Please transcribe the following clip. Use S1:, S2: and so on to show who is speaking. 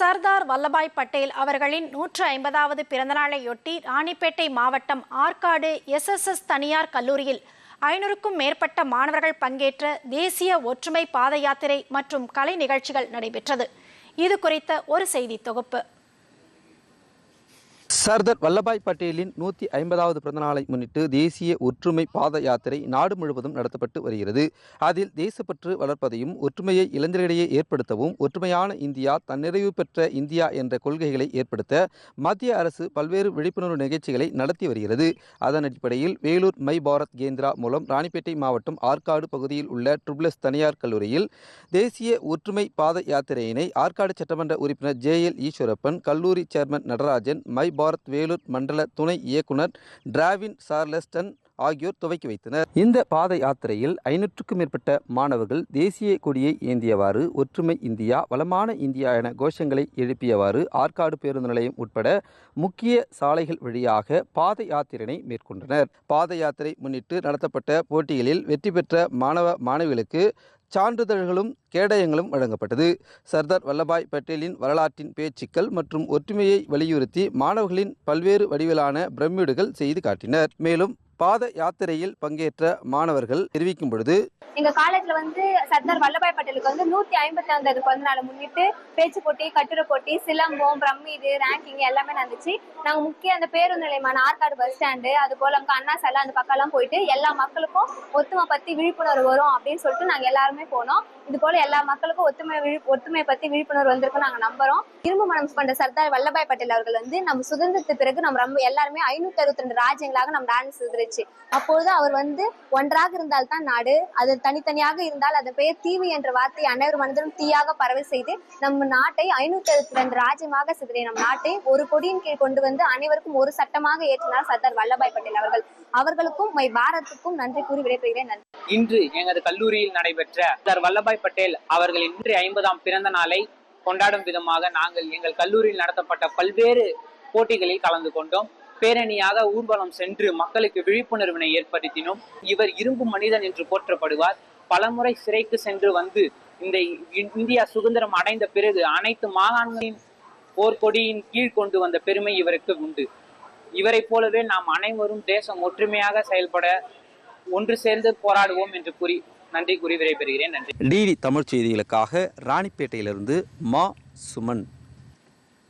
S1: சர்தார் வல்லபாய் பட்டேல் அவர்களின் நூற்று ஐம்பதாவது பிறந்தநாளையொட்டி ராணிப்பேட்டை மாவட்டம் ஆற்காடு எஸ்எஸ்எஸ் தனியார் கல்லூரியில் ஐநூறுக்கும் மேற்பட்ட மாணவர்கள் பங்கேற்ற தேசிய ஒற்றுமை பாத யாத்திரை மற்றும் கலை நிகழ்ச்சிகள் நடைபெற்றது. இது குறித்த ஒரு செய்தி தொகுப்பு.
S2: சர்தார் வல்லபாய் பட்டேலின் நூற்றி ஐம்பதாவது பிறந்தநாளை முன்னிட்டு தேசிய ஒற்றுமை பாத யாத்திரை நாடு முழுவதும் நடத்தப்பட்டு வருகிறது. அதில் தேசப்பற்று வளர்ப்பதையும் ஒற்றுமையை இளைஞர்களிடையே ஏற்படுத்தவும் ஒற்றுமையான இந்தியா தன்னிறைவு பெற்ற இந்தியா என்ற கொள்கைகளை ஏற்படுத்த மத்திய அரசு பல்வேறு விழிப்புணர்வு நிகழ்ச்சிகளை நடத்தி வருகிறது. அதன் அடிப்படையில் வேலூர் மை பாரத் கேந்திரா மூலம் ராணிப்பேட்டை மாவட்டம் ஆற்காடு பகுதியில் உள்ள ட்ரிபிளஸ் தனியார் கல்லூரியில் தேசிய ஒற்றுமை பாத யாத்திரையினை ஆற்காடு சட்டமன்ற உறுப்பினர் ஜே எல் ஈஸ்வரப்பன் கல்லூரி சேர்மன் நடராஜன் மை பாரத் வேலூர் மண்டல துணை இயக்குனர் டிராவின் சார்லஸ்டன் ஆகியோர் துவக்கி வைத்தனர். இந்த பாத யாத்திரையில் ஐநூற்றுக்கும் மேற்பட்ட மாணவர்கள் தேசிய கொடியை ஏந்தியவாறு ஒற்றுமை இந்தியா வளமான இந்தியா என கோஷங்களை எழுப்பியவாறு ஆற்காடு பேருந்து நிலையம் உட்பட முக்கிய சாலைகள் வழியாக பாத யாத்திரையினை மேற்கொண்டனர். பாத யாத்திரை முன்னிட்டு நடத்தப்பட்ட போட்டிகளில் வெற்றி பெற்ற மாணவ மாணவிகளுக்கு சான்றிதழ்களும் கேடயங்களும் வழங்கப்பட்டது. சர்தார் வல்லபாய் பட்டேலின் வரலாற்றின் பேச்சுக்கள் மற்றும் ஒற்றுமையை வலியுறுத்தி மாணவர்களின் பல்வேறு வடிவிலான பிரமிடுகள் செய்து காட்டினர். மேலும் பாத யாத்திரையில் பங்கேற்ற மாணவர்கள் தெரிவிக்கும் பொழுது
S3: எங்க காலேஜ்ல வந்து சர்தார் வல்லபாய் பட்டேலுக்கு வந்து நூத்தி ஐம்பத்தி ஐந்தாவது பிறந்த நாளை முன்னிட்டு பேச்சு போட்டி கட்டுரை போட்டி சிலம்பம் பிரம்மீடு ரேங்கிங் எல்லாமே நடந்துச்சு. நாங்க முக்கிய அந்த பேருந்து நிலையமான ஆற்காடு பஸ் ஸ்டாண்டு அது போல அங்க அண்ணா சாலை அந்த பக்கம் எல்லாம் போயிட்டு எல்லா மக்களுக்கும் ஒத்துமை பத்தி விழிப்புணர்வு வரும் அப்படின்னு சொல்லிட்டு நாங்க எல்லாருமே போனோம். இது போல எல்லா மக்களுக்கும் ஒத்துமை விழி ஒத்துமை பத்தி விழிப்புணர்வு வந்திருக்கு நாங்க நம்புறோம். இரும்பு மனம் கொண்ட சர்தார் வல்லபாய் பட்டேல் அவர்கள் வந்து நம்ம சுதந்திரத்துக்கு பிறகு நம்ம ரொம்ப எல்லாருமே ஐநூத்தி அறுபத்தி ரெண்டு ராஜ்யங்களாக நம்ம நாடு சுதந்திரிச்சு. அப்பொழுது அவர் வந்து ஒன்றாக இருந்தால் தான் நாடு அது தனித்தனியாக இருந்தால் அதன் பெயர் தீவு என்ற வார்த்தை அனைவரும் மனதிலும் தீயாக பரவ செய்து நம்ம நாட்டை ஐநூத்தி அறுபத்தி ரெண்டு ராஜ்யமாக சிதறிய நம் நாட்டை ஒரு கொடியின் கீழ் கொண்டு வந்து அனைவருக்கும் ஒரு சட்டமாக ஏற்றினார் சர்தார் வல்லபாய் பட்டேல் அவர்கள். அவர்களுக்கும் மை பாரத்துக்கும் நன்றி கூறி விடைபெறுகிறேன். நன்றி.
S4: இன்று எங்களது கல்லூரியில் நடைபெற்ற சர்தார் வல்லபாய் பட்டேல் அவர்கள் இன்று ஐம்பதாம் பிறந்த நாளை கொண்டாடும் விதமாக நாங்கள் எங்கள் கல்லூரியில் நடத்தப்பட்ட பல்வேறு போட்டிகளில் கலந்து கொண்டோம். பேரணியாக ஊர்வலம் சென்று மக்களுக்கு விழிப்புணர்வினை ஏற்படுத்தினோம். இவர் இரும்பு மனிதன் என்று போற்றப்படுவார். பலமுறை சிறைக்கு சென்று வந்து இந்த இந்தியா சுதந்திரம் அடைந்த பிறகு அனைத்து மாகாணங்களின் போர்க்கொடியின் கீழ் கொண்டு வந்த பெருமை இவருக்கு உண்டு. இவரை போலவே நாம் அனைவரும் தேசம் ஒற்றுமையாக செயல்பட ஒன்று சேர்ந்து போராடுவோம் என்று கூறி நன்றி கூறி விடைபெறுகிறேன். நன்றி.
S2: டிடி தமிழ் செய்திகளுக்காக ராணிப்பேட்டையிலிருந்து மா சுமன்.